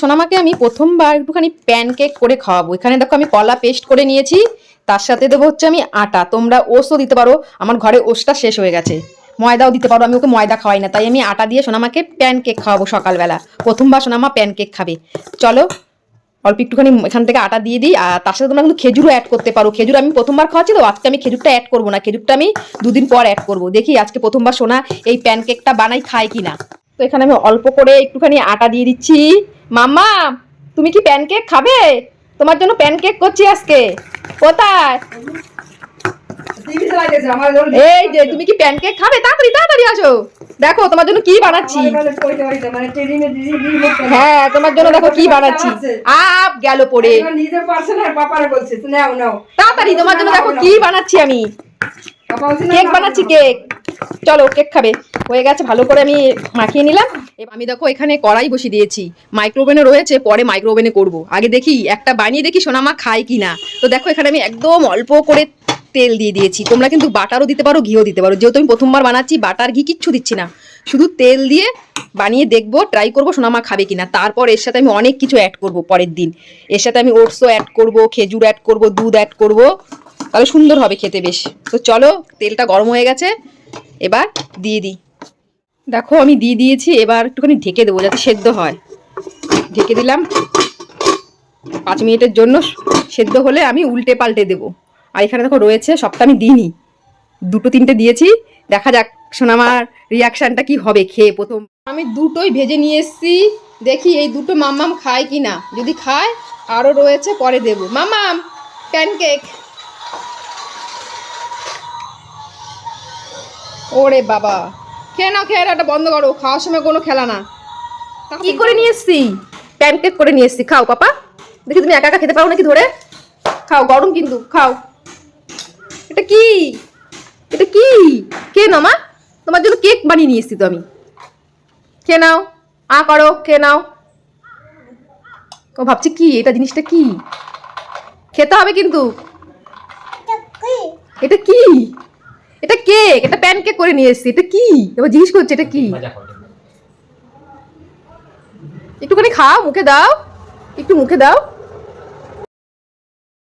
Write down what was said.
সোনামাকে আমি প্রথমবার একটুখানি প্যানকেক করে খাওয়াবো। এখানে দেখো আমি কলা পেস্ট করে নিয়েছি, তার সাথে দেবো হচ্ছে আমি আটা। তোমরা ওসও দিতে পারো, আমার ঘরে ওসটা শেষ হয়ে গেছে। ময়দাও দিতে পারো, আমি ওকে ময়দা খাওয়াই না, তাই আমি আটা দিয়ে সোনামাকে প্যানকেক খাওয়াবো সকালবেলা। প্রথমবার সোনামা প্যানকেক খাবে। চলো, অল্প একটুখানি এখান থেকে আটা দিয়ে দিই, আর তার সাথে তোমরা কিন্তু খেজুরও অ্যাড করতে পারো। খেজুর আমি প্রথমবার খাওয়াচ্ছি, তো আজকে আমি খেজুরটা অ্যাড করব না। খেজুরটা আমি দুদিন পর অ্যাড করব। দেখি আজকে প্রথমবার সোনা এই প্যানকেকটা বানাই খায় কি না তো এখানে আমি অল্প করে একটুখানি আটা দিয়ে দিচ্ছি। মাম্মা তুমি কি প্যানকেক খাবে? তোমার জন্য প্যানকেক করছি আজকে। কোথায়? এই যে তুমি কি প্যানকেক খাবে? তাড়াতাড়ি তাড়াতাড়ি আসো। দেখো তোমার জন্য কি বানাচ্ছি? হ্যাঁ তোমার জন্য দেখো কি বানাচ্ছি। আপ গেল পড়ে। তাড়াতাড়ি তোমার জন্য দেখো কি বানাচ্ছি আমি। কেক বানাচ্ছি কেক। চলো কেক খাবে। হয়ে গেছে, ভালো করে আমি মাখিয়ে নিলাম। এবার আমি দেখো এখানে কড়াই বসিয়ে দিয়েছি। মাইক্রোওভেনে রয়েছে, পরে মাইক্রোওভেনে করব। আগে দেখি, একটা বানিয়ে দেখি সোনামা খায় কি না তো দেখো এখানে আমি একদম অল্প করে তেল দিয়ে দিয়েছি। তোমরা কিন্তু বাটারও দিতে পারো, ঘিও দিতে পারো। যেহেতু আমি প্রথমবার বানাচ্ছি, বাটার, ঘি কিচ্ছু দিচ্ছি না। শুধু তেল দিয়ে বানিয়ে দেখব ট্রাই করব সোনামা খাবে কিনা। তারপর এর সাথে আমি অনেক কিছু অ্যাড করব পরের দিন। এর সাথে আমি ওটসও অ্যাড করব, খেজুর অ্যাড করব, দুধ অ্যাড করব। তাহলে সুন্দর হবে খেতে বেশ। তো চলো, তেলটা গরম হয়ে গেছে। এবার দিয়ে দিই। দেখো, আমি দিয়ে দিয়েছি, এবার একটুখানি ঢেকে দেবো যাতে সেদ্ধ হয়। ঢেকে দিলাম। পাঁচ মিনিটের জন্য সেদ্ধ হলে আমি উল্টে পাল্টে দেবো। আর এখানে দেখো, রয়েছে, সবটা আমি দিইনি। দুটো, তিনটে দিয়েছি। দেখা যাক, সোনামার রিয়াকশানটা কি হবে খেয়ে প্রথম। আমি দুটোই ভেজে নিয়ে এসেছি। দেখি এই দুটো মাম্মাম খায় কি না যদি খায়, আরও রয়েছে, পরে দেবো। মাম্মাম প্যানকেক ওরে বাবা। খেয়ে নাও খেয়ে এটা বন্ধ করো খাওয়ার সময় কোনো খেলা না। কি করে নিয়ে এসছি? প্যানকেক করে নিয়ে এসছি খাও পাপা। দেখি তুমি একা একা খেতে পারো নাকি ধরে? খাও গরম কিন্তু খাও। এটা কি? এটা কি? কে নাও মা? তোমার জন্য কেক বানিয়ে নিয়ে এসছি তো আমি। খেয়ে নাও আ করো খেয়ে নাও। ও ভাবছি কি এটা জিনিসটা কি? খেতে হবে কিন্তু। এটা কি? এটা কেক এটা প্যান কেক করে নিয়ে এসেছি। এটা কি? এবার জিজ্ঞেস করছে এটা কি? একটুখানি খাও মুখে দাও। একটু মুখে দাও।